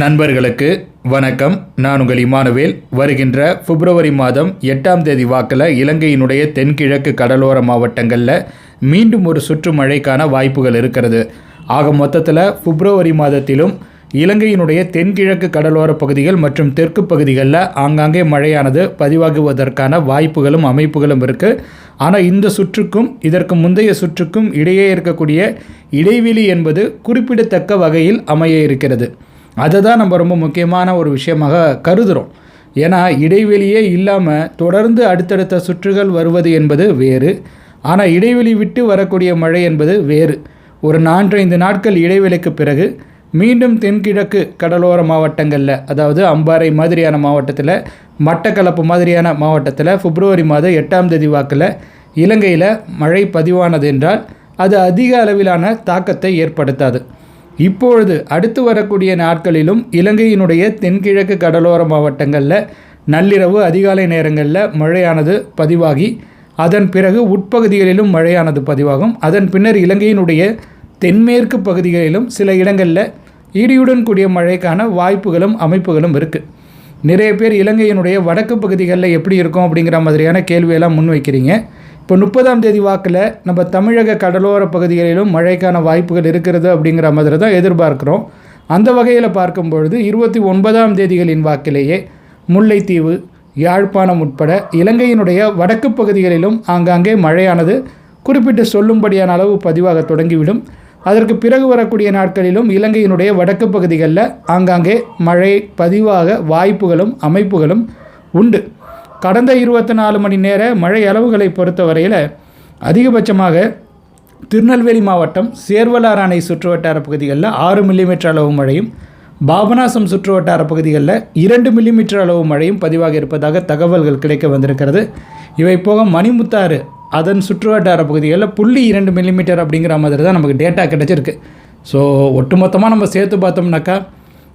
நண்பர்களுக்கு வணக்கம். நான் உங்கள் இமானுவேல். வருகின்ற பிப்ரவரி மாதம் எட்டாம் தேதி வாக்கில் இலங்கையினுடைய தென்கிழக்கு கடலோர மாவட்டங்களில் மீண்டும் ஒரு சுற்று மழைக்கான வாய்ப்புகள் இருக்கிறது. ஆக மொத்தத்தில் பிப்ரவரி மாதத்திலும் இலங்கையினுடைய தென்கிழக்கு கடலோர பகுதிகள் மற்றும் தெற்கு பகுதிகளில் ஆங்காங்கே மழையானது பதிவாகுவதற்கான வாய்ப்புகளும் அமைப்புகளும் இருக்குது ஆனால் இந்த சுற்றுக்கும் இதற்கு முந்தைய சுற்றுக்கும் இடையே இருக்கக்கூடிய இடைவெளி என்பது குறிப்பிடத்தக்க வகையில் அமைய இருக்கிறது. அதை தான் நம்ம ரொம்ப முக்கியமான ஒரு விஷயமாக கருதுகிறோம் ஏன்னா இடைவெளியே இல்லாமல் தொடர்ந்து அடுத்தடுத்த சுற்றுகள் வருவது என்பது வேறு. ஆனால் இடைவெளி விட்டு வரக்கூடிய மழை என்பது வேறு. ஒரு நான்கைந்து நாட்கள் இடைவெளிக்கு பிறகு மீண்டும் தென்கிழக்கு கடலோர மாவட்டங்களில் அதாவது அம்பாறை மாதிரியான மாவட்டத்தில் மட்டக்களப்பு மாதிரியான மாவட்டத்தில் பிப்ரவரி மாதம் எட்டாம் தேதி வாக்கில் இலங்கையில் மழை பதிவானது என்றால் அது அதிக அளவிலான தாக்கத்தை ஏற்படுத்தாது. இப்பொழுது அடுத்து வரக்கூடிய நாட்களிலும் இலங்கையினுடைய தென்கிழக்கு கடலோர மாவட்டங்களில் நள்ளிரவு அதிகாலை நேரங்களில் மழையானது பதிவாகி அதன் பிறகு உட்பகுதிகளிலும் மழையானது பதிவாகும். அதன் பின்னர் இலங்கையினுடைய தென்மேற்கு பகுதிகளிலும் சில இடங்களில் இடியுடன் கூடிய மழைக்கான வாய்ப்புகளும் அமைப்புகளும் இருக்குது நிறைய பேர் இலங்கையினுடைய வடக்கு பகுதிகளில் எப்படி இருக்கும் அப்படிங்கிற மாதிரியான கேள்வியெல்லாம் முன்வைக்கிறீங்க. இப்போ முப்பதாம் தேதி வாக்கில் நம்ம தமிழக கடலோர பகுதிகளிலும் மழைக்கான வாய்ப்புகள் இருக்கிறது அப்படிங்கிற மாதிரி தான் எதிர்பார்க்குறோம். அந்த வகையில் பார்க்கும் பொழுது இருபத்தி ஒன்பதாம் தேதிகளின் வாக்கிலேயே முல்லைத்தீவு யாழ்ப்பாணம் உட்பட இலங்கையினுடைய வடக்கு பகுதிகளிலும் ஆங்காங்கே மழையானது குறிப்பிட்டு சொல்லும்படியான அளவு பதிவாக தொடங்கிவிடும். அதற்கு பிறகு வரக்கூடிய நாட்களிலும் இலங்கையினுடைய வடக்கு பகுதிகளில் ஆங்காங்கே மழை பதிவாக வாய்ப்புகளும் அமைப்புகளும் உண்டு. கடந்த இருபத்தி நாலு மணி நேர மழை அளவுகளை பொறுத்தவரையில் அதிகபட்சமாக திருநெல்வேலி மாவட்டம் சேர்வலார் அணை சுற்றுவட்டார பகுதிகளில் ஆறு மில்லிமீட்டர் அளவு மழையும் பாபநாசம் சுற்றுவட்டார பகுதிகளில் இரண்டு மில்லிமீட்டர் அளவு மழையும் பதிவாக இருப்பதாக தகவல்கள் கிடைக்க வந்திருக்கிறது. இவை போக மணிமுத்தாறு அதன் சுற்றுவட்டார பகுதிகளில் புள்ளி இரண்டு மில்லிமீட்டர் அப்படிங்கிற மாதிரி தான் நமக்கு டேட்டா கிடச்சிருக்கு. ஸோ ஒட்டுமொத்தமாக நம்ம சேர்த்து பார்த்தோம்னாக்கா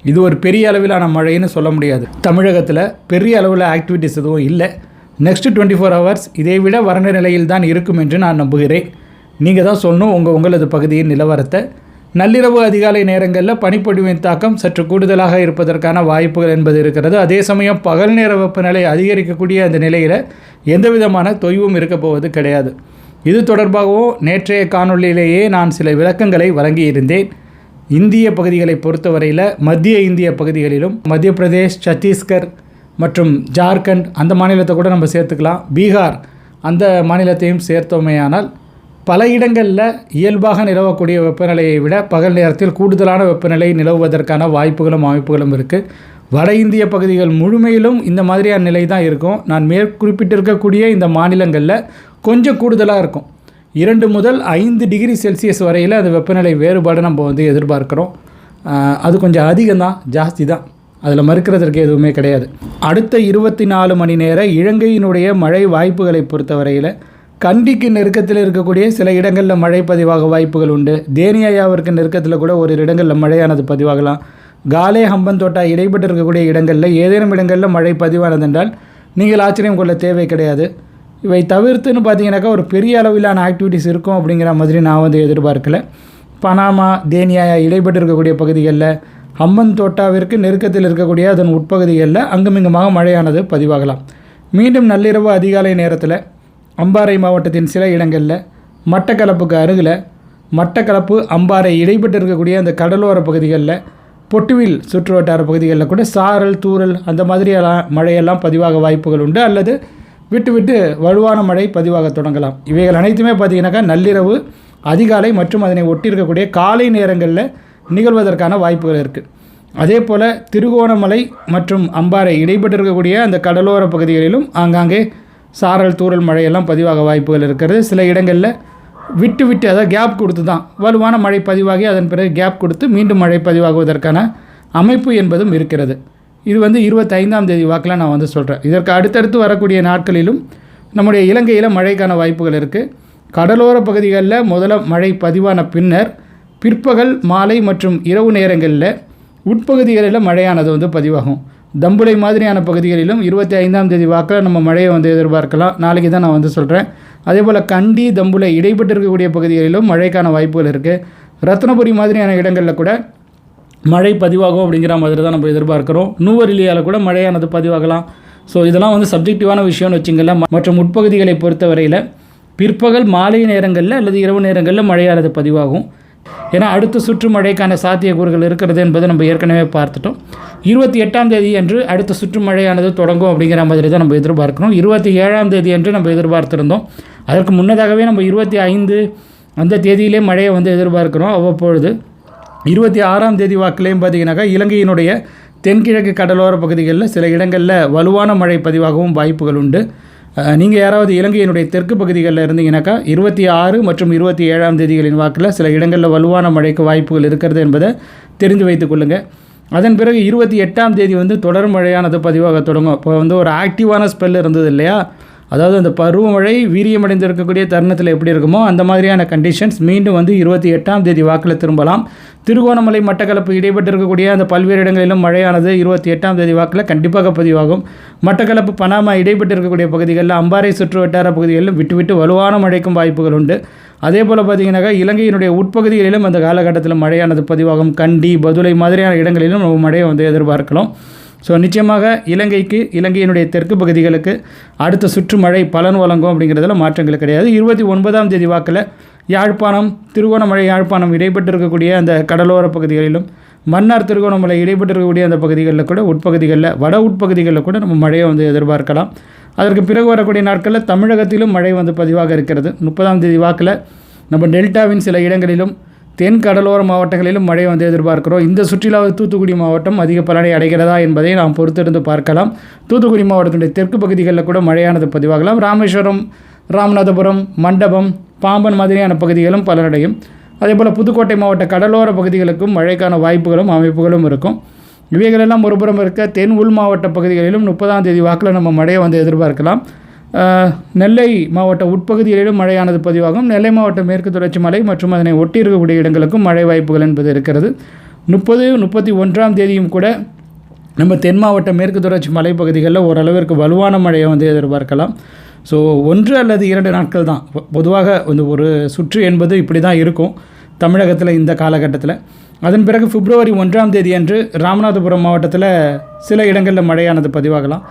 இது ஒரு பெரிய அளவிலான மழைன்னு சொல்ல முடியாது. தமிழகத்தில் பெரிய அளவில் ஆக்டிவிட்டிஸ் எதுவும் இல்லை. நெக்ஸ்ட் டுவெண்ட்டி ஃபோர் ஹவர்ஸ் இதை விட வறண்ட நிலையில் தான் இருக்கும் என்று நான் நம்புகிறேன். நீங்கள் தான் சொல்லணும் உங்கள் உங்களது பகுதியின் நிலவரத்தை. நள்ளிரவு அதிகாலை நேரங்களில் பனிப்பொழிவின் தாக்கம் சற்று கூடுதலாக இருப்பதற்கான வாய்ப்புகள் என்பது இருக்கிறது. அதே சமயம் பகல் நேர வெப்பநிலை அதிகரிக்கக்கூடிய அந்த நிலையில் எந்த விதமான தொய்வும் இருக்கப் போவது கிடையாது. இது தொடர்பாகவும் நேற்றைய காணொளியிலேயே நான் சில விளக்கங்களை வழங்கியிருந்தேன். இந்திய பகுதிகளை பொறுத்தவரையில் மத்திய இந்திய பகுதிகளிலும் மத்திய பிரதேஷ் சத்தீஸ்கர் மற்றும் ஜார்க்கண்ட் அந்த மாநிலத்தை கூட நம்ம சேர்த்துக்கலாம். பீகார் அந்த மாநிலத்தையும் சேர்த்தோமேயானால் பல இடங்களில் இயல்பாக நிலவக்கூடிய வெப்பநிலையை விட பகல் நேரத்தில் கூடுதலான வெப்பநிலை நிலவுவதற்கான வாய்ப்புகளும் அமைப்புகளும் இருக்குது வட இந்திய பகுதிகள் முழுமையிலும் இந்த மாதிரியான நிலை தான் இருக்கும். நான் மேற்குறிப்பிட்டிருக்கக்கூடிய இந்த மாநிலங்களில் கொஞ்சம் கூடுதலாக இருக்கும். இரண்டு முதல் ஐந்து டிகிரி செல்சியஸ் வரையில் அந்த வெப்பநிலை வேறுபாடு நம்ம வந்து எதிர்பார்க்குறோம். அது கொஞ்சம் அதிகம்தான் ஜாஸ்தி தான் அதில் மறுக்கிறதற்கு எதுவுமே கிடையாது. அடுத்த இருபத்தி நாலு மணி நேர இலங்கையினுடைய மழை வாய்ப்புகளை பொறுத்தவரையில் கண்டிக்கு நெருக்கத்தில் இருக்கக்கூடிய சில இடங்களில் மழை பதிவாக வாய்ப்புகள் உண்டு. தேனியாயாவிற்கு நெருக்கத்தில் கூட ஒரு இடங்களில் மழையானது பதிவாகலாம். காலே ஹம்பந்தோட்டா இடைப்பட்டு இருக்கக்கூடிய இடங்களில் ஏதேனும் இடங்களில் மழை பதிவானதென்றால் நீங்கள் ஆச்சரியம் கொள்ள தேவை கிடையாது. இவை தவிர்த்துன்னு பார்த்தீங்கன்னாக்கா ஒரு பெரிய அளவிலான ஆக்டிவிட்டிஸ் இருக்கும் அப்படிங்கிற மாதிரி நான் வந்து எதிர்பார்க்கல. பனாமா தேனியாயா இடைப்பட்டு இருக்கக்கூடிய பகுதிகளில் அம்மன் தோட்டாவிற்கு நெருக்கத்தில் இருக்கக்கூடிய அதன் உட்பகுதிகளில் அங்குமிங்குமாக மழையானது பதிவாகலாம். மீண்டும் நள்ளிரவு அதிகாலை நேரத்தில் அம்பாறை மாவட்டத்தின் சில இடங்களில் மட்டக்களப்புக்கு அருகில் மட்டக்களப்பு அம்பாறை இடைப்பட்டு இருக்கக்கூடிய அந்த கடலோர பகுதிகளில் பொட்டுவில் சுற்றுவட்டார பகுதிகளில் கூட சாரல் தூரல் அந்த மாதிரியெல்லாம் மழையெல்லாம் பதிவாக வாய்ப்புகள் உண்டு. அல்லது விட்டு விட்டு வலுவான மழை பதிவாக தொடங்கலாம். இவைகள் அனைத்துமே பார்த்தீங்கன்னாக்கா நள்ளிரவு அதிகாலை மற்றும் அதனை ஒட்டி இருக்கக்கூடிய காலை நேரங்களில் நிகழ்வதற்கான வாய்ப்புகள் இருக்குது அதே போல் திருகோணமலை மற்றும் அம்பாறை இடைப்பட்டு இருக்கக்கூடிய அந்த கடலோர பகுதிகளிலும் ஆங்காங்கே சாரல் தூரல் மழையெல்லாம் பதிவாக வாய்ப்புகள் இருக்கிறது. சில இடங்களில் விட்டு விட்டு அதாவது கேப் கொடுத்து தான் வலுவான மழை பதிவாகி அதன் பிறகு கேப் கொடுத்து மீண்டும் மழை பதிவாகுவதற்கான அமைப்பு என்பதும் இருக்கிறது. இது வந்து இருபத்தைந்தாம் தேதி வாக்கில் நான் வந்து சொல்கிறேன் இதற்கு அடுத்தடுத்து வரக்கூடிய நாட்களிலும் நம்முடைய இலங்கையில் மழைக்கான வாய்ப்புகள் இருக்குது கடலோர பகுதிகளில் முதல்ல மழை பதிவான பின்னர் பிற்பகல் மாலை மற்றும் இரவு நேரங்களில் உட்பகுதிகளில் மழையானது வந்து பதிவாகும். தம்புளை மாதிரியான பகுதிகளிலும் இருபத்தி ஐந்தாம் தேதி வாக்கில் நம்ம மழையை வந்து எதிர்பார்க்கலாம். நாளைக்கு தான் நான் வந்து சொல்கிறேன் அதே போல் கண்டி தம்புளை இடைப்பட்டு இருக்கக்கூடிய பகுதிகளிலும் மழைக்கான வாய்ப்புகள் இருக்குது ரத்னபுரி மாதிரியான இடங்களில் கூட மழை பதிவாகும் அப்படிங்கிற மாதிரி தான் நம்ம எதிர்பார்க்குறோம். நூவரிலியால் கூட மழையானது பதிவாகலாம். ஸோ இதெல்லாம் வந்து சப்ஜெக்டிவான விஷயம்னு வச்சுங்களேன். மற்றும் உட்பகுதிகளை பொறுத்தவரையில் பிற்பகல் மாலை நேரங்களில் அல்லது இரவு நேரங்களில் மழையானது பதிவாகும். ஏன்னா அடுத்த சுற்று மழைக்கான சாத்தியக்கூறுகள் இருக்கிறது என்பதை நம்ம ஏற்கனவே பார்த்துட்டோம். இருபத்தி எட்டாம் தேதி அன்று அடுத்த சுற்று மழையானது தொடங்கும் அப்படிங்கிற மாதிரி தான் நம்ம எதிர்பார்க்கிறோம். இருபத்தி ஏழாம் தேதி அன்று நம்ம எதிர்பார்த்துருந்தோம். அதற்கு முன்னதாகவே நம்ம இருபத்தி ஐந்து அந்த தேதியிலே மழையை வந்து எதிர்பார்க்கிறோம். அவ்வப்பொழுது இருபத்தி ஆறாம் தேதி வாக்கிலையும் பார்த்தீங்கன்னாக்கா இலங்கையினுடைய தென்கிழக்கு கடலோர பகுதிகளில் சில இடங்களில் வலுவான மழை பதிவாகவும் வாய்ப்புகள் உண்டு. நீங்கள் யாராவது இலங்கையினுடைய தெற்கு பகுதிகளில் இருந்தீங்கன்னாக்கா இருபத்தி ஆறு மற்றும் இருபத்தி ஏழாம் தேதிகளின் வாக்கில் சில இடங்களில் வலுவான மழைக்கு வாய்ப்புகள் இருக்கிறது என்பதை தெரிந்து வைத்துக் கொள்ளுங்கள் அதன் பிறகு இருபத்தி எட்டாம் தேதி வந்து தொடர் மழையானது பதிவாக தொடங்கும். இப்போ வந்து ஒரு ஆக்டிவான ஸ்பெல் இருந்தது இல்லையா? அதாவது அந்த பருவமழை வீரியமடைந்திருக்கக்கூடிய தருணத்தில் எப்படி இருக்குமோ அந்த மாதிரியான கண்டிஷன்ஸ் மீண்டும் வந்து இருபத்தி எட்டாம் தேதி வாக்கில் திரும்பலாம். திருகோணமலை மட்டக்களப்பு இடைப்பட்டு இருக்கக்கூடிய அந்த பல்வேறு இடங்களிலும் மழையானது இருபத்தி எட்டாம் தேதி வாக்கில் கண்டிப்பாக பதிவாகும். மட்டக்களப்பு பனாமா இடைப்பட்டு இருக்கக்கூடிய பகுதிகளில் அம்பாறை சுற்று வட்டார பகுதிகளிலும் விட்டு விட்டு வலுவான மழைக்கும் வாய்ப்புகள் உண்டு. அதே போல் பார்த்தீங்கன்னாக்கா இலங்கையினுடைய உட்பகுதிகளிலும் அந்த காலகட்டத்தில் மழையானது பதிவாகும். கண்டி பதுளை மாதிரியான இடங்களிலும் நம்ம மழையை வந்து எதிர்பார்க்கலாம். ஸோ நிச்சயமாக இலங்கைக்கு இலங்கையினுடைய தெற்கு பகுதிகளுக்கு அடுத்த சுற்று மழை பலன் வழங்கும் அப்படிங்கிறதுல மாற்றங்கள் கிடையாது. இருபத்தி ஒன்பதாம் தேதி வாக்கில் யாழ்ப்பாணம் திருகோணமலை யாழ்ப்பாணம் இடைப்பட்டிருக்கக்கூடிய அந்த கடலோர பகுதிகளிலும் மன்னார் திருகோணமலை இடைப்பட்டிருக்கக்கூடிய அந்த பகுதிகளில் கூட உட்பகுதிகளில் வட உட்பகுதிகளில் கூட நம்ம மழையை வந்து எதிர்பார்க்கலாம். அதற்கு பிறகு வரக்கூடிய நாட்களில் தமிழகத்திலும் மழை வந்து பதிவாக இருக்கிறது. முப்பதாம் தேதி வாக்கில் நம்ம டெல்டாவின் சில இடங்களிலும் தென் கடலோர மாவட்டங்களிலும் மழை வந்து எதிர்பார்க்கிறோம். இந்த சுற்றிலாவது தூத்துக்குடி மாவட்டம் அதிக பலனை அடைகிறதா என்பதை நாம் பொறுத்திருந்து பார்க்கலாம். தூத்துக்குடி மாவட்டத்தினுடைய தெற்கு பகுதிகளில் கூட மழையானது பதிவாகலாம். ராமேஸ்வரம் ராமநாதபுரம் மண்டபம் பாம்பன் மாதிரியான பகுதிகளும் பலனடையும். அதேபோல் புதுக்கோட்டை மாவட்ட கடலோர பகுதிகளுக்கும் மழைக்கான வாய்ப்புகளும் அமைப்புகளும் இருக்கும். இவைகளெல்லாம் ஒருபுறம் இருக்க தென் உள் மாவட்ட பகுதிகளிலும் முப்பதாம் தேதி வாக்கில் நம்ம மழையை வந்து எதிர்பார்க்கலாம். நெல்லை மாவட்ட உட்பகுதிகளிலும் மழையானது பதிவாகும். நெல்லை மாவட்ட மேற்கு தொடர்ச்சி மலை மற்றும் அதனை ஒட்டி இருக்கக்கூடிய இடங்களுக்கும் மழை வாய்ப்புகள் என்பது இருக்கிறது. முப்பது முப்பத்தி ஒன்றாம் தேதியும் கூட நம்ம தென் மாவட்ட மேற்கு தொடர்ச்சி மலைப்பகுதிகளில் ஓரளவிற்கு வலுவான மழையை வந்து எதிர்பார்க்கலாம். ஸோ ஒன்று அல்லது இரண்டு நாட்கள் தான். பொதுவாக வந்து ஒரு சுற்று என்பது இப்படி தான் இருக்கும் தமிழகத்தில் இந்த காலகட்டத்தில். அதன் பிறகு பிப்ரவரி ஒன்றாம் தேதி அன்று ராமநாதபுரம் மாவட்டத்தில் சில இடங்களில் மழையானது பதிவாகலாம்.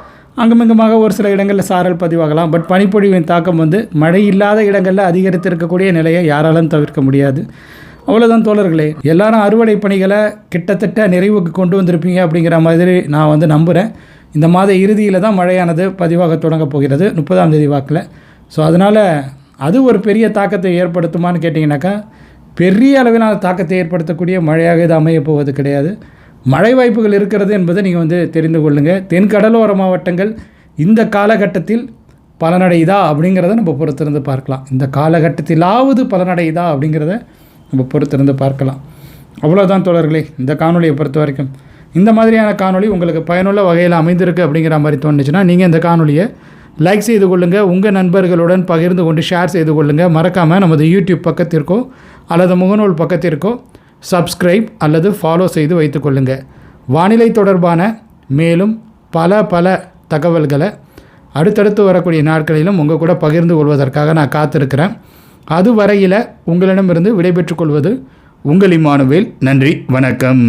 அங்குமிங்குமாக ஒரு சில இடங்களில் சாரல் பதிவாகலாம். பட் பனிப்பொழிவின் தாக்கம் வந்து மழை இல்லாத இடங்களில் அதிகரித்திருக்கக்கூடிய நிலையை யாராலும் தவிர்க்க முடியாது. அவ்வளோதான் தோழர்களே. எல்லாரும் அறுவடை பணிகளை கிட்டத்தட்ட நிறைவுக்கு கொண்டு வந்திருப்பீங்க அப்படிங்கிற மாதிரி நான் வந்து நம்புகிறேன் இந்த மாத இறுதியில் தான் மழையானது பதிவாக தொடங்கப் போகிறது. முப்பதாம் தேதி வாக்கில். ஸோ அதனால் அது ஒரு பெரிய தாக்கத்தை ஏற்படுத்துமான்னு கேட்டிங்கனாக்கா பெரிய அளவிலான தாக்கத்தை ஏற்படுத்தக்கூடிய மழையாக இது அமையப்போவது கிடையாது. மழை வாய்ப்புகள் இருக்கிறது என்பதை நீங்கள் வந்து தெரிந்து கொள்ளுங்கள் தென் கடலோர மாவட்டங்கள் இந்த காலகட்டத்தில் பலனடையுதா அப்படிங்கிறத நம்ம பொறுத்திருந்து பார்க்கலாம். இந்த காலகட்டத்திலாவது பலனடையுதா அப்படிங்கிறத நம்ம பொறுத்திருந்து பார்க்கலாம். அவ்வளோதான் தோழர்களே இந்த காணொலியை பொறுத்த வரைக்கும். இந்த மாதிரியான காணொளி உங்களுக்கு பயனுள்ள வகையில் அமைந்திருக்கு அப்படிங்கிற மாதிரி தோணுச்சுன்னா நீங்கள் இந்த காணொலியை லைக் செய்து கொள்ளுங்கள் உங்கள் நண்பர்களுடன் பகிர்ந்து கொண்டு ஷேர் செய்து கொள்ளுங்கள் மறக்காமல் நமது யூடியூப் பக்கத்திற்கோ அல்லது முகநூல் பக்கத்திற்கோ சப்ஸ்கிரைப் அல்லது ஃபாலோ செய்து வைத்துக்கொள்ளுங்கள் வானிலை தொடர்பான மேலும் பல பல தகவல்களை அடுத்தடுத்து வரக்கூடிய நாட்களிலும் உங்கள் கூட பகிர்ந்து கொள்வதற்காக நான் காத்திருக்கிறேன். அது வரையில் உங்களிடமிருந்து விடைபெற்றுக் கொள்வது உங்கள் இம்மானுவேல் நன்றி வணக்கம்.